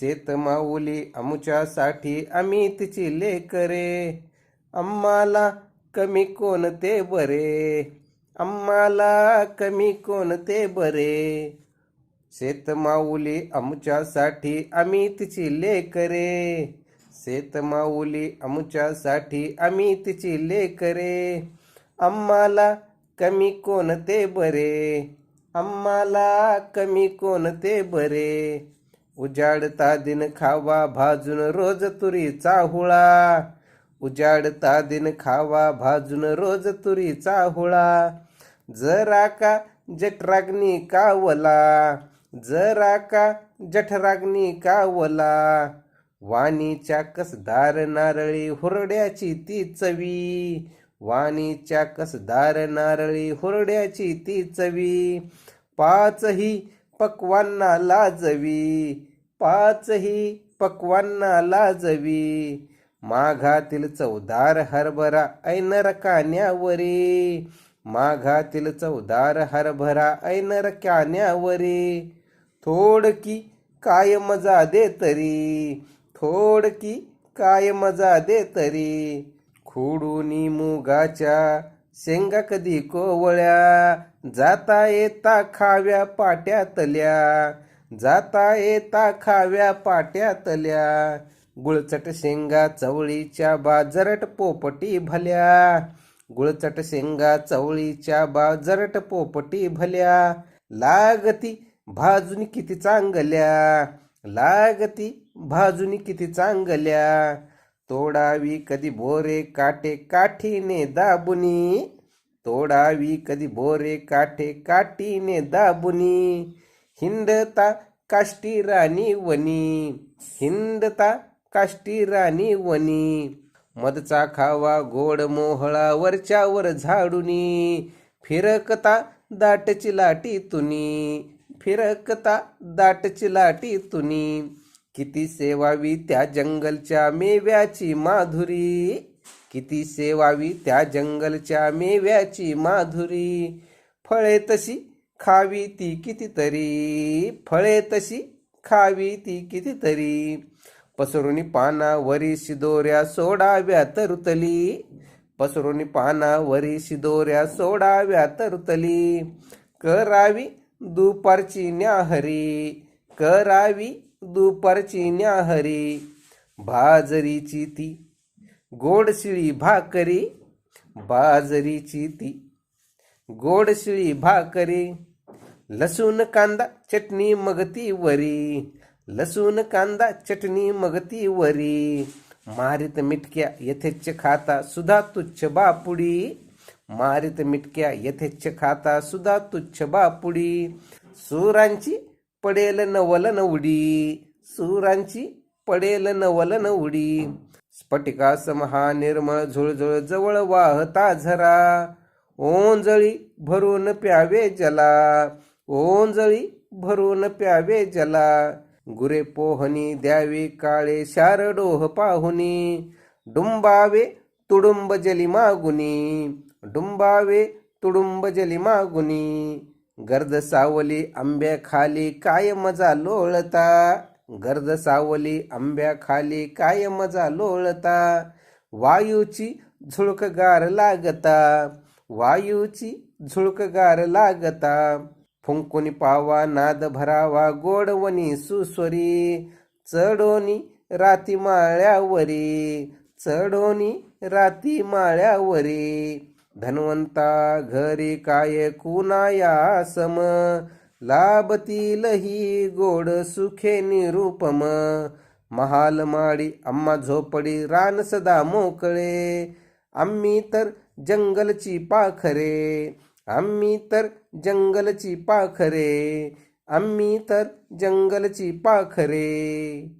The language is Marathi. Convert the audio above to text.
शेतमाऊली आमुच्यासाठी आम्ही तिची लेकरे आम्हाला कमी कोणते बरे. आम्हाला कमी कोणते बरे. शेतमाऊली आमच्यासाठी अमितची आम्ही तिची लेकरे शेतमाऊली आमच्यासाठी आमुच्यासाठी आम्ही तिची लेकरे आम्हाला कमी कोणते बरे. आम्हाला कमी कोणते बरे. उजाडता दिन खावा भाजून रोज तुरीचा हुळा उजाडता दिन खावा भाजून रोज तुरीचा हुळा जरा का जठराग्नी कावला. जरा का जठराग्नी कावला. वाणीच्या कसदार नारळी हुरड्याची ती चवी. वाणीच्या कसदार नारळी हुरड्याची ती चवी. पाचही पक्वांना लाजवी. पाचही पक्वांना लाजवी. माघातील चौदार हरभरा ऐनर कान्यावरी. माघातील चौदार हरभरा ऐनर कान्यावरी. थोडकी काय मजा दे तरी. थोडकी काय मजा दे तरी. खुडूनी मुगाच्या शेंगा कधी कोवळ्या? जाता येता खाव्या पाट्यातल्या जाता येता खाव्या पाट्यातल्या गुळचट शेंगा चवळीच्या बाजरट पोपटी भल्या गुळचट शेंगा चवळीच्या बाजरट पोपटी भल्या लागती भाजून किती चांगल्या लागती भाजून किती चांगल्या तोडावी कधी बोरे काटे काठीने दाबुनी तोडावी कधी बोरे काठे काठीने दाबुनी हिंडता काष्टी राणी वनी हिंडता काष्टी राणी वनी मदचा खावा गोड मोहळा वरच्यावर झाडुनी फिरकता दाटची लाटी तुनी फिरकता दाटची लाटी तुनी किती सेवावी त्या जंगलच्या मेव्याची माधुरी किती सेवावी त्या जंगलच्या मेव्याची माधुरी. फळे तशी खावी ती कितीतरी फळे तशी खावी ती कितीतरी. पसरुनी पानावरी शिदोऱ्या सोडाव्या तरुतली. पसरुनी पानावरी शिदोऱ्या सोडाव्या तरुतली. करावी दुपारची न्याहरी करावी दुपारची न्याहरी. भाजरीची ती गोडशिळी भाकरी बाजरीची ती गोडशिळी भाकरी लसूण कांदा चटणी मगती वरी. लसूण कांदा चटणी मगती वरी. मारित मिटक्या यथेच्छ खाता सुधा तुच्छ बापुडी. मारित मिटक्या यथेच्छ खाता सुधा तुच्छ बापुडी. सुरांची पडेल नवल नवडी. सुरांची पडेल नवल नवडी. स्फटिकासम हा निर्मळ झुळझुळ जवळ वाहता झरा. ओंजळी भरून प्यावे जला. ओंजळी भरून प्यावे जला. गुरे पोहनी द्यावी काळे शार डोह पाहुनी. डुंबावे तुडुंब जली मागुनी. डुंबावे तुडुंब जली मागुनी. गर्द सावली आंब्या खाली काय मजा लोळता गर्द सावली आंब्याखाली काय मजा लोळता वायूची झुळकगार लागता. वायूची झुळकगार लागता. फुंकुनी पावा नाद भरावा गोडवनी सुस्वरी. चढोनी राती माळ्यावरी. चढोनी राती माळ्यावरी. धन्वंता घरी काय कुणाया सम? लाभतील ही गोड सुखे निरूपम. महाल माडी आम्हा झोपडी रान सदा मोकळे. आम्ही तर जंगलची पाखरे. आम्ही तर जंगलची पाखरे. आम्ही तर जंगलची पाखरे.